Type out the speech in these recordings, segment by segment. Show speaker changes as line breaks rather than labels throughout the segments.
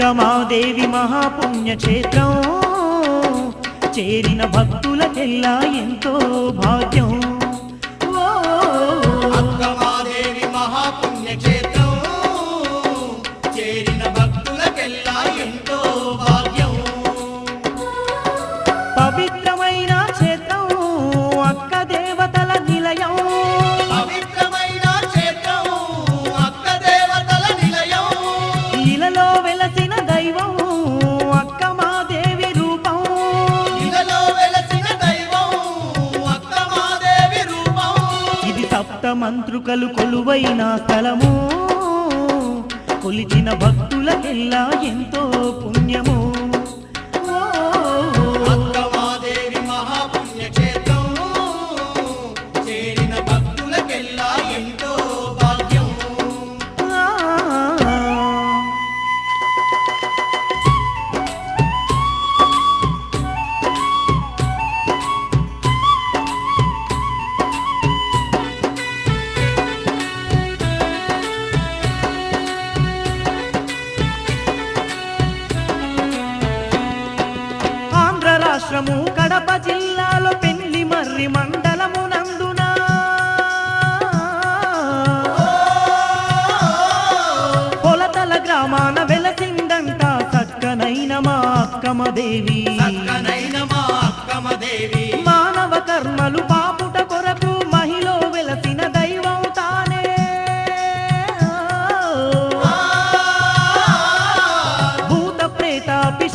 అక్కమాదేవి మహాపుణ్యక్షేత్రం. చేరిన భక్తులకెల్లా ఎంతో భాగ్యం. ఓ,
అక్కమాదేవి మహాపుణ్యక్షేత్రం
స్థలము? కొలిచిన భక్తులకెల్లా ఎంతో పుణ్యము? రాష్ట్రము కడప జిల్లాలో పెళ్ళి మర్రి మండలము నందున. పొలతల గ్రామాన వెలసిందంట చక్కనైన మా అక్కమదేవి. మానవ కర్మలు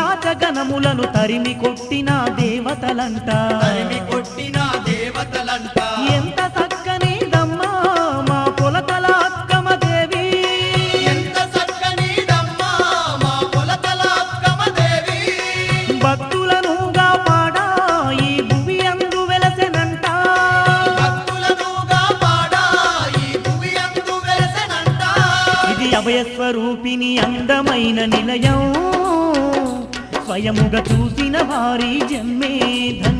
ప్రేత పిశాచ గణములను తరిమి కొట్టిన దేవతలంట.
తరిమి కొట్టిన దేవతలంట.
ఎంత మా పొలతల
ఎంత చక్కనిదమ్మా మా పొలతల అక్కమదేవి
భక్తులనుగా పాడా ఈ భువి అందు వెలసెనంట.
భక్తులనుగా పాడా ఈ భువి అందు వెలసెనంట.
ఇది అభయస్వరూపిణి అందమైన నిలయం. స్వయముగా చూసిన వారి జన్మే ధన్య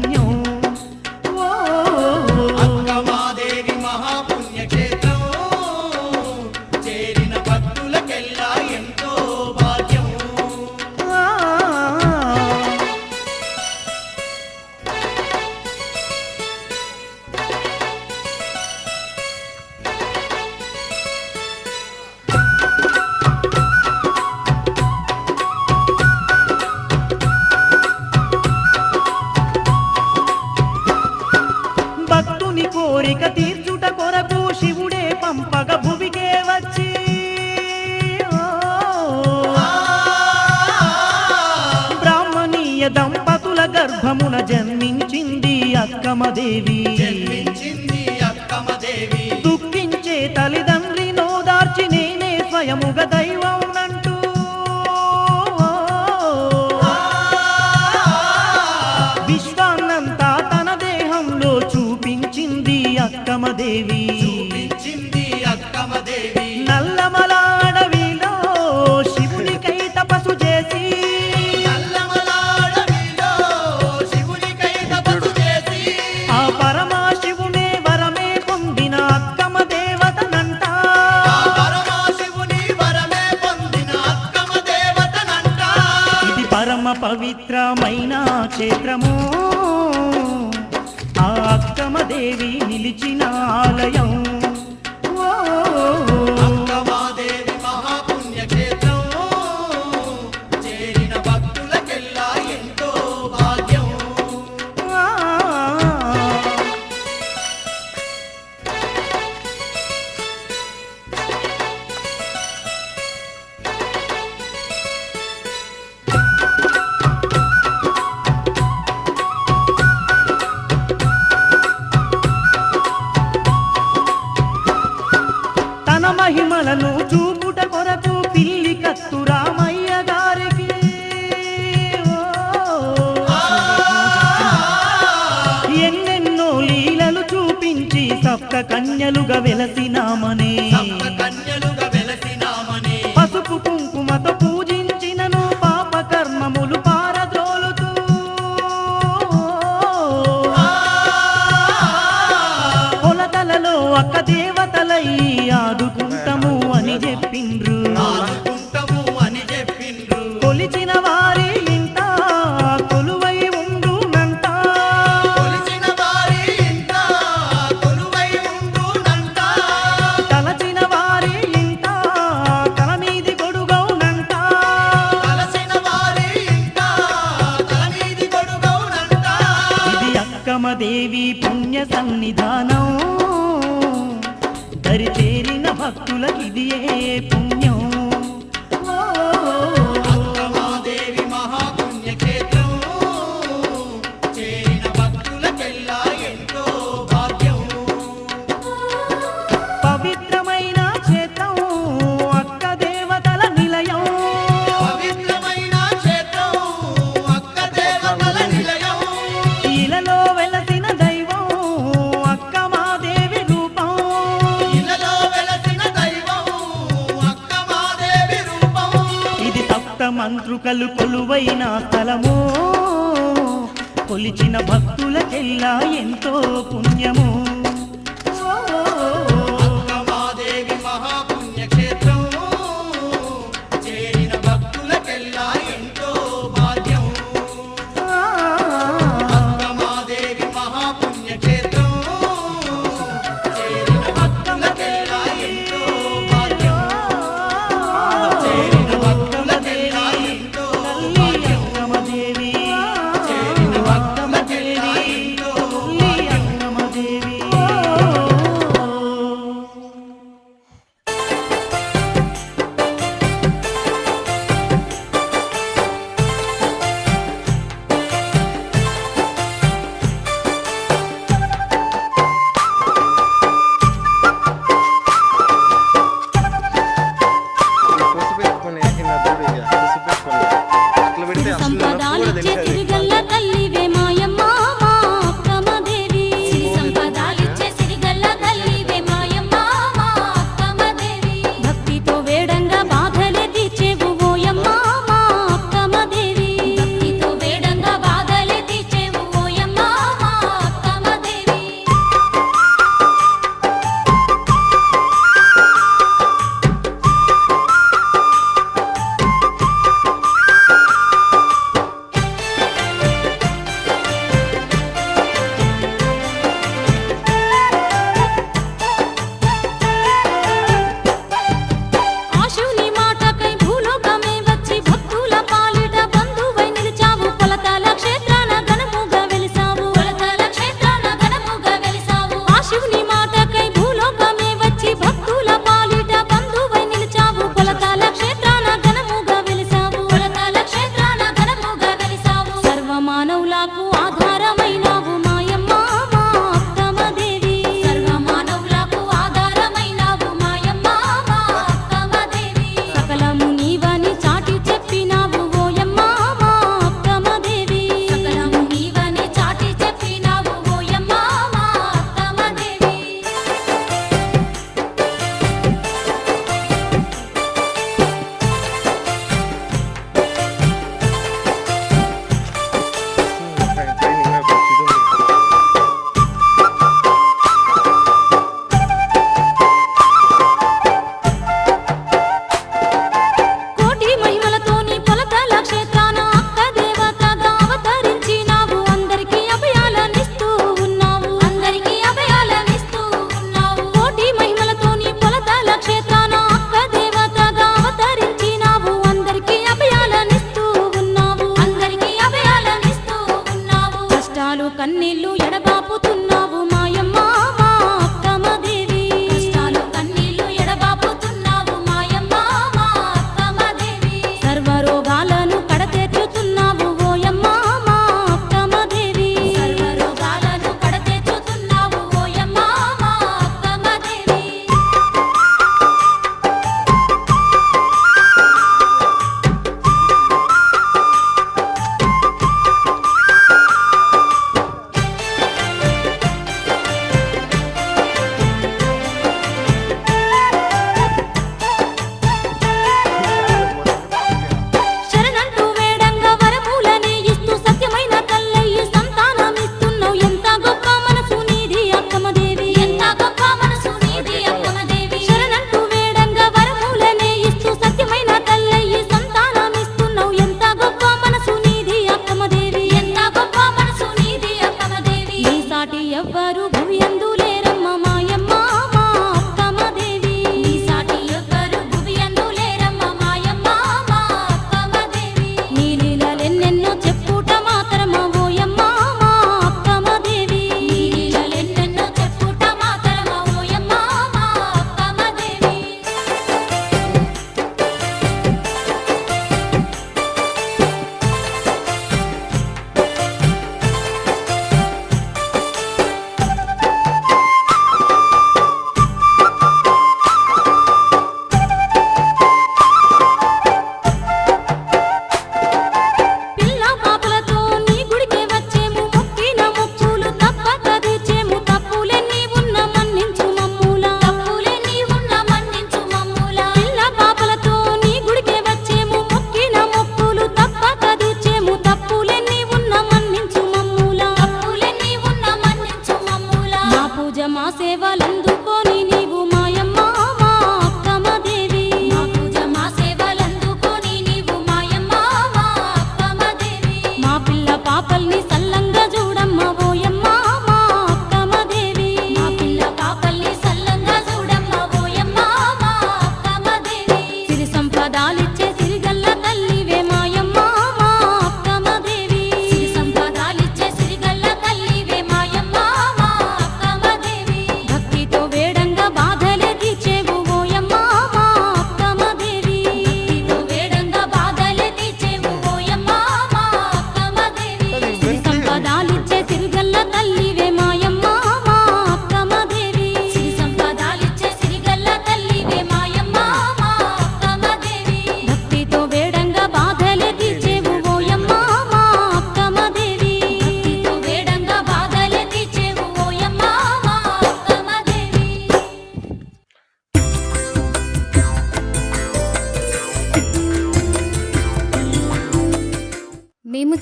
కోరిక తీర్చుట కొరకు శివుడే పంపగ భువికే వచ్చి. బ్రాహ్మణీయ దంపతుల గర్భమున జన్మించింది అక్కమదేవి.
జన్మించింది అక్కమదేవి.
దుఃఖించే తల్లిదండ్రి నోదార్చి నేనే స్వయముగ దైవం అక్కమదేవి.
చూపించింది అక్కమదేవి.
నల్లమల అడవిలో శివునికై తపస్సు చేసి.
నల్లమలాడవిలో శివునికై తపస్సు చేసి.
ఆ పరమాశివునే వరమే పొందిన అక్కమ దేవతనంట
ఆ పరమశివుని వరమే పొందిన అక్కమ దేవతనంట
ఇది పరమ పవిత్రమైన క్షేత్రము. మహిమలను చూపుట కొరకు పిల్లి కత్తు రామయ్య గారికి. ఎన్నెన్నో లీలలు చూపించి సప్త కన్యలుగా వెలసినామనే మంత్రుకలు కొలువైన స్థలమో కొలిచిన భక్తులకెల్లా ఎంతో పుణ్యము.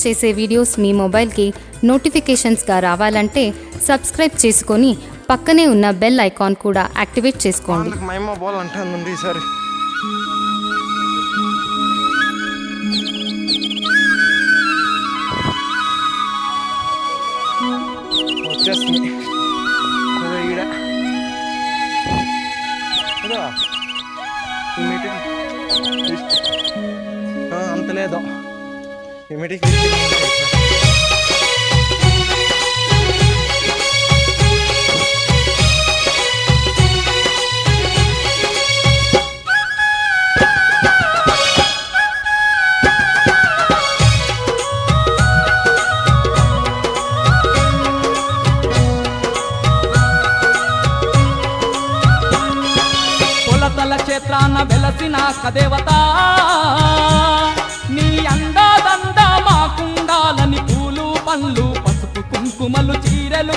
చేసే వీడియోస్ మీ మొబైల్కి నోటిఫికేషన్స్గా రావాలంటే సబ్స్క్రైబ్ చేసుకొని పక్కనే ఉన్న బెల్ ఐకాన్ కూడా యాక్టివేట్ చేసుకోండి.
అంత లేదో.
ఇమిడికి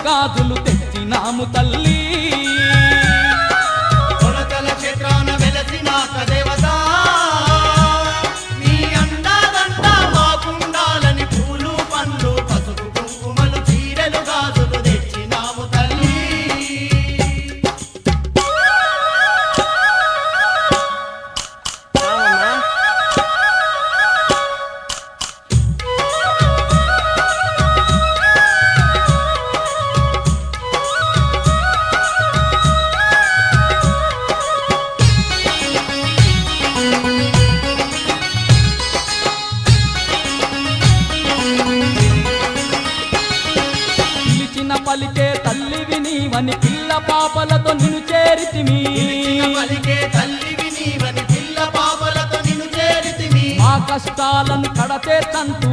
salgado పాపలతో నిన్ను చేరితిమి. ఆ కష్టాలను కడతే తంతు.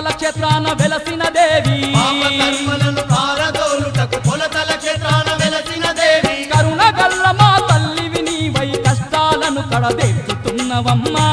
పాపతల క్షేత్రాన వెలసిన
దేవి.
వెలసిన దేవి.
కరుణ గల్ల మా తల్లివి నీవై కష్టాలను కడదెత్తుతున్నవమ్మా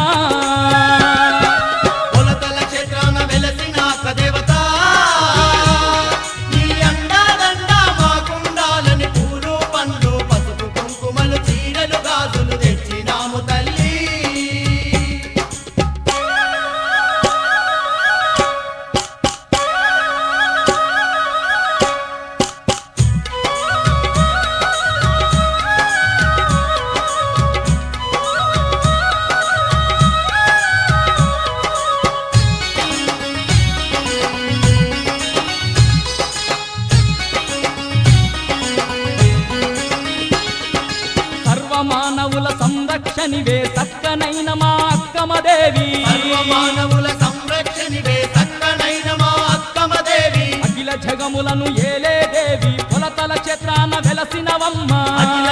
సంరక్షణివే తక్కనైన మా అక్కమదేవి.
మానవుల సంరక్షణివే తక్కనైన మా అక్కమదేవి.
అఖిల జగములను ఏలే దేవి పొలతల చేత్రాన వెలసినవమ్మ.
అఖిల